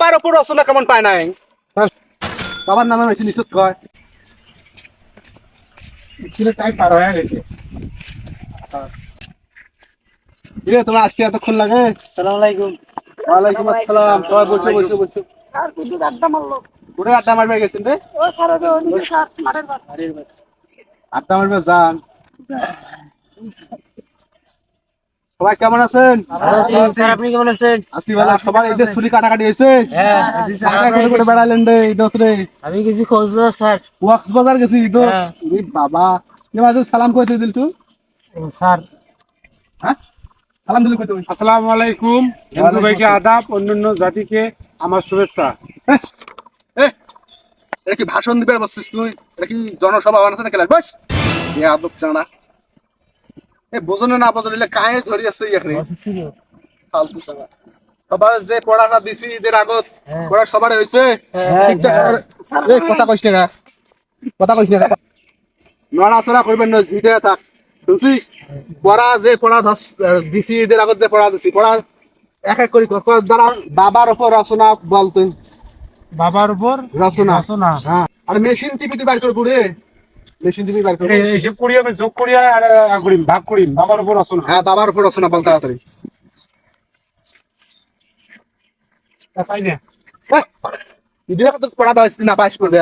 বাবার উপর রচনা কেমন পায় নাই। বাবার নামে হয়েছে নিশ্চিত কয়। স্কুলের টাইম পার হয়ে গেছে। রে তোমার আসতে এতক্ষণ লাগে। সালাম আলাইকুম ওয়ালাইকুম আসসালাম। সবাই বলছে বলছে বলছে স্যার কিন্তু আড্ডা মারলো ঘুরে আড্ডা মারবে গেছেন রে ও স্যার ওদের ওদিকে স্যার মাঠের পার আড্ডা মারবে যান। সবাই কেমন আছেন? আপনি কেমন আছেন? আসি ভালো। সবার এই যে চুলি কাটাকাটি হয়েছে। হ্যাঁ। করে রে আমি গেছি কক্সবাজার স্যার। গেছি হ্যাঁ। বাবা। এবার সালাম কইতে দিল তুই? স্যার। হ্যাঁ? সালাম দিল কইতে আসসালামু আলাইকুম। হিন্দু ভাইকে আদাব অন্যান্য জাতিকে আমার শুভেচ্ছা। এ এটা কি ভাষণ দিবার বসছিস তুই? এটা কি জনসভা বানাচ্ছে না খেলার বস এ আদব চাঁড়া এ বোঝনে না বোঝনে কায়ে ধরি আছে ইয়াকরে ফালতু সবার। যে পড়াটা দিছি ঈদের আগত পড়া সবার হয়েছে সবার- এই কথা না কথা না নড়াচড়া করবেন না জিতে থাক। শুনছিস? পড়া যে পড়া দিছি ঈদের আগত যে পড়া দিছি পড়া এক এক করে দ্বারা বাবার ওপর রচনা বল তুই। বাবার উপর রচনা। রচনা। হ্যাঁ। আর মেশিন টিপি তুই বাইর করে মেশিন টিপি বাইর করে এইসব করি আমি যোগ করি আর ভাগ করিম বাবার উপর রচনা হ্যাঁ বাবার উপর রচনা বল তাড়াতাড়ি। তাই না। হ্যাঁ, ঈদের পড়া দেওয়া হয়েছে না পাস করবে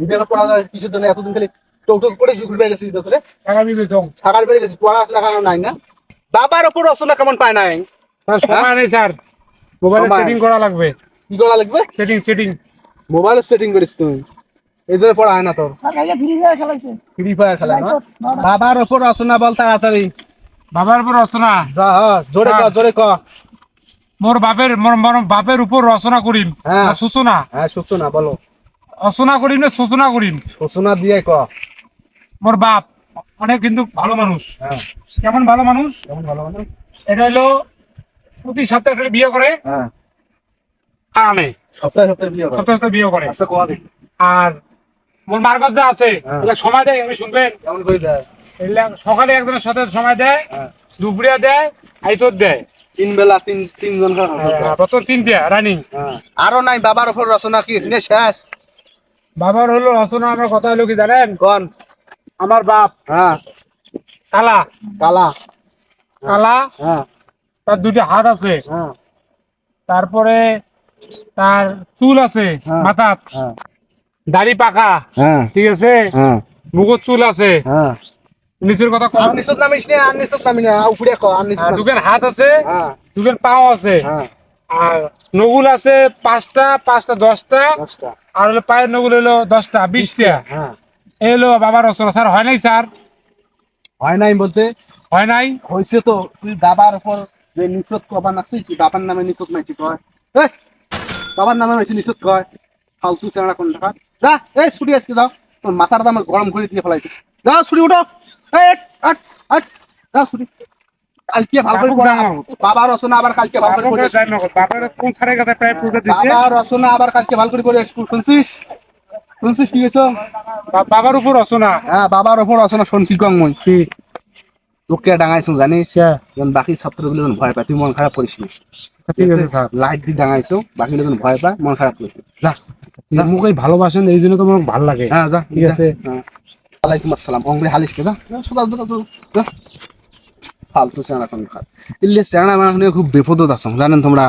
ঈদের আগত পড়া কিসের এতদিন খালি টোক টোক করে ঘুরবে গেছে ঈদের করে আগামী বেতন ছাগাল বেড়ে গেছে পড়া লাগানো নাই না। বাবার উপর রচনা কেমন পায় নাই? স্যার সময় নেই স্যার। মোবাইলে সেটিং করা লাগবে। কি করা লাগবে? সেটিং সেটিং মোবাইলের সেটিং করিস তুই। এই জন্য পড়া হয় না তোর স্যার ভাইয়া ফ্রি ফায়ার খেলাইছে। ফ্রি ফায়ার খেলা না? বাবার উপর রচনা বল তাড়াতাড়ি। বাবার উপর রচনা যা জোরে ক জোরে ক। মোর বাপের মোর মোর বাপের উপর রচনা করিম হ্যাঁ। সূচনা। হ্যাঁ শুনছো না বলো। রচনা করিম না সূচনা করিম রচনা দিয়ে ক। মোর বাপ অনেক কিন্তু ভালো মানুষ। হ্যাঁ কেমন ভালো মানুষ? কেমন ভালো মানে এটা হলো প্রতি সপ্তাহে বিয়ে করে। হ্যাঁ। আনে সপ্তাহে সপ্তাহে বিয়ে করে। সপ্তাহে সপ্তাহে বিয়ে করে। আচ্ছা কোয়া আর মোর মার কাছে যা আছে হ্যাঁ। সময় দেয় এগুলো শুনবেন। সকালে একজনের সাথে সময় দেয় হ্যাঁ। দেয় আইতর দেয়। তিন বেলা তিন তিনজন করে হবে। বছর তিনটা রানিং। আরও নাই বাবার রচনা কি? শেষ। বাবার হলো রচনা আমার কথা হলো কি জানেন? কন? আমার বাপ। হ্যাঁ। কালা। কালা। কালা। হ্যাঁ। তার দুটো হাত আছে। তারপরে তার চুল আছে হ্যাঁ। হ্যাঁ দাড়ি পাকা হ্যাঁ। ঠিক আছে? হ্যাঁ। মুখত চুল আছে। হ্যাঁ। নিচের কথা কম। নিচত নামিস না আর নিচত নামি না উপরে ক আর নিচত দুকের হাত আছে হ্যাঁ। দুকের পাও আছে। হ্যাঁ। আর নগুল আছে পাঁচটা পাঁচটা দশটা। আর হলো পায়ের নগুল হলো দশটা বিশটা। হ্যাঁ। হলো বাবার রচনা। স্যার হয় নাই স্যার? হয় নাই বলতে। হয় নাই? হয়েছে তো তুই বাবার উপর যে নিচত কবার নাচিস বাবার নামে নিচত নাইছি কয়। বাবার নামে হয়েছে নিচত কয়। ফালতু চেনা কোন টাকা যা এই ছুটি আজকে যাও। তোর মাথার দাম গরম করে দিয়ে ফেলাইছে। যাও ছুটি উঠো। এই, আট, আট, আট, যাও ছুটি। কালকে ভালো করে পড়া। বাবা রচনা আবার কালকে ভালো করে পড়ে। বাবার কোন প্রায় পুরো বাবা রচনা আবার কালকে ভালো করে পড়ে। শুনছিস? শুনছিস কি গেছো বা- বাবার উপর রচনা? হ্যাঁ বাবার রচনা তোকে ডাঙাইছো জানিস? যখন বাকি ছাত্রগুলো যখন ভয় পায়। তুই মন খারাপ করিস স্যার লাইট দিয়ে ডাঙাইছো বাকি যখন ভয় পায় মন খারাপ করিস যা। মোক এই ভালোবাসেন এই জন্য তো আমার ভালো লাগে। হ্যাঁ যা ঠিক আছে। হ্যাঁ। ওয়ালাইকুম আসসালাম। অঙ্গলে হালিশ কে যা। যা, সোজা ফালতু চেনা কোন খাত ইল্লে চেনা মানে খুব বিপদত আছে জানেন তোমরা?